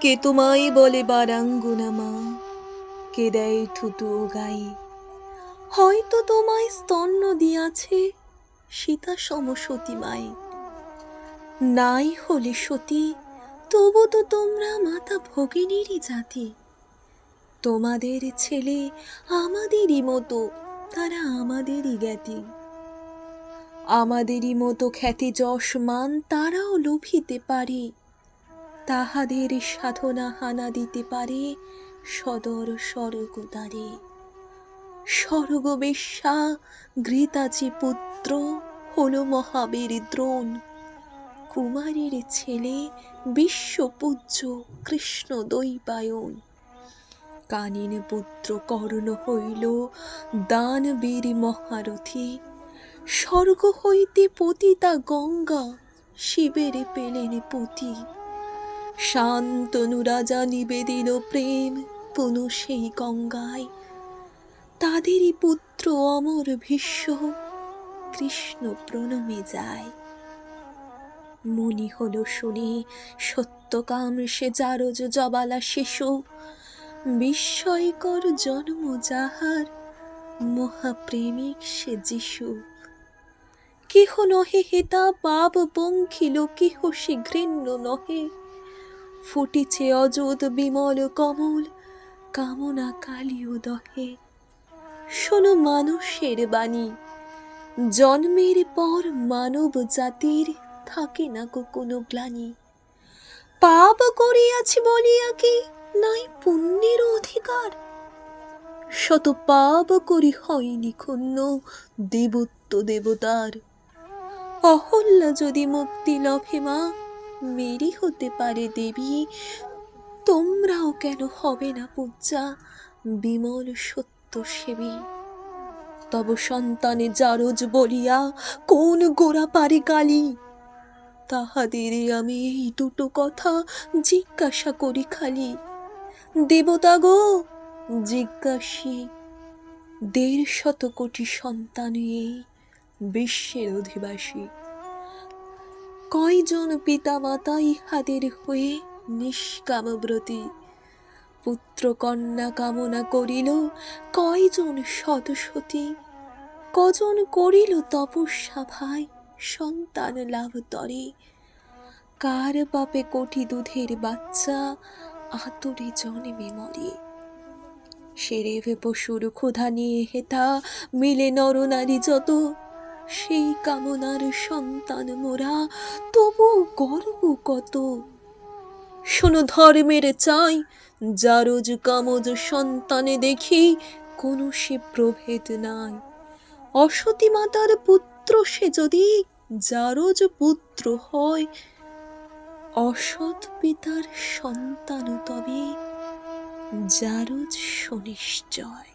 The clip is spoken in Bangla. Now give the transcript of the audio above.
কে তোমায় বলে বারাঙ্গনা মা কে দেয় থুতু গায়ে? হয়তো তোমায় স্তন্য দিয়াছে সীতা সমসতী মায়ে। নাই হলে সতী, তবু তো তোমরা মাতা ভগিনীরই জাতি। তোমাদের ছেলে আমাদেরই মতো, তারা আমাদেরই জ্ঞাতি। আমাদেরই মতো খ্যাতি যশ মান তারাও লোভিতে পারে। তাহাদের সাধনা হানা দিতে পারে সদর স্বর্গ দ্বারে স্বর্গবেশ্যা ঘৃতাচি পুত্র, হল মহাবীর দ্রোণ। কুমারীর ছেলে বিশ্বপূজ্য কৃষ্ণ দৈপায়ন কানিন পুত্র কর্ণ হইল দানবীর মহারথী। স্বর্গ হইতে পতিতা গঙ্গা, শিবের পেলেন পতি। শান্তনু রাজা নিবেদিল প্রেম পুনঃ সেই গঙ্গায়। তাদেরই পুত্র অমর ভীষ্ম কৃষ্ণ প্রণমে যায়। মনি হল শুনে সত্যকাম সে জারজ জবালা শিশু, বিস্ময়কর জন্ম যাহার, মহাপ্রেমিক সে যিশু। কেহ নহে হেতা পাপ পঙ্খিল, কেহ সে ঘৃণ্য নহে ফুটিছে অযোধ বিমল কমল, কামনা কালিও দহে। শোনো মানুষের বাণী, জন্মের পর মানব জাতির থাকে না কো কোনো গ্লানি। পাপ করিয়াছি বলিয়া কি নাই পুণ্যের অধিকার? শত পাপ করি হয়নি ক্ষুণ্ণ দেবত্ব দেবতার। অহল্যা যদি মুক্তি লভে মা মেরি হতে পারে, দেবী। তোমরাও কেন হবে না পূজা? বিমল সত্য সেবী। তব সন্তানে জারজ বলিয়া, কোন গোড়া পারে গালি তাহাদের আমি এই দুটো কথা জিজ্ঞাসা করি খালি। দেবতা গো, জিজ্ঞাসী। দেড় শত কোটি সন্তান বিশ্বের অধিবাসী। কয়জন পিতা মাতা ইহাদের হয়ে নিষ্কামব্রতী পুত্র কন্যা কামনা করিল, কয়জন সদসতী কজন করিল তপস্যা ভাই, সন্তান লাভ তরে? কার বাপে কোটি দুধের বাচ্চা, আতরে জন্মে মরে? সেরেভে পশুর ক্ষুধা নিয়ে হেতা মিলে নরনারী যত সেই কামনার সন্তান মোরা, তবু গর্ব কত? শোনো ধর্মের চাই জারজ কামজ সন্তানে দেখি, কোনো সে প্রভেদ নাই। অসতী মাতার পুত্র সে যদি জারজ পুত্র হয়, অসৎ পিতার সন্তান তবে জারজ সুনিশ্চয়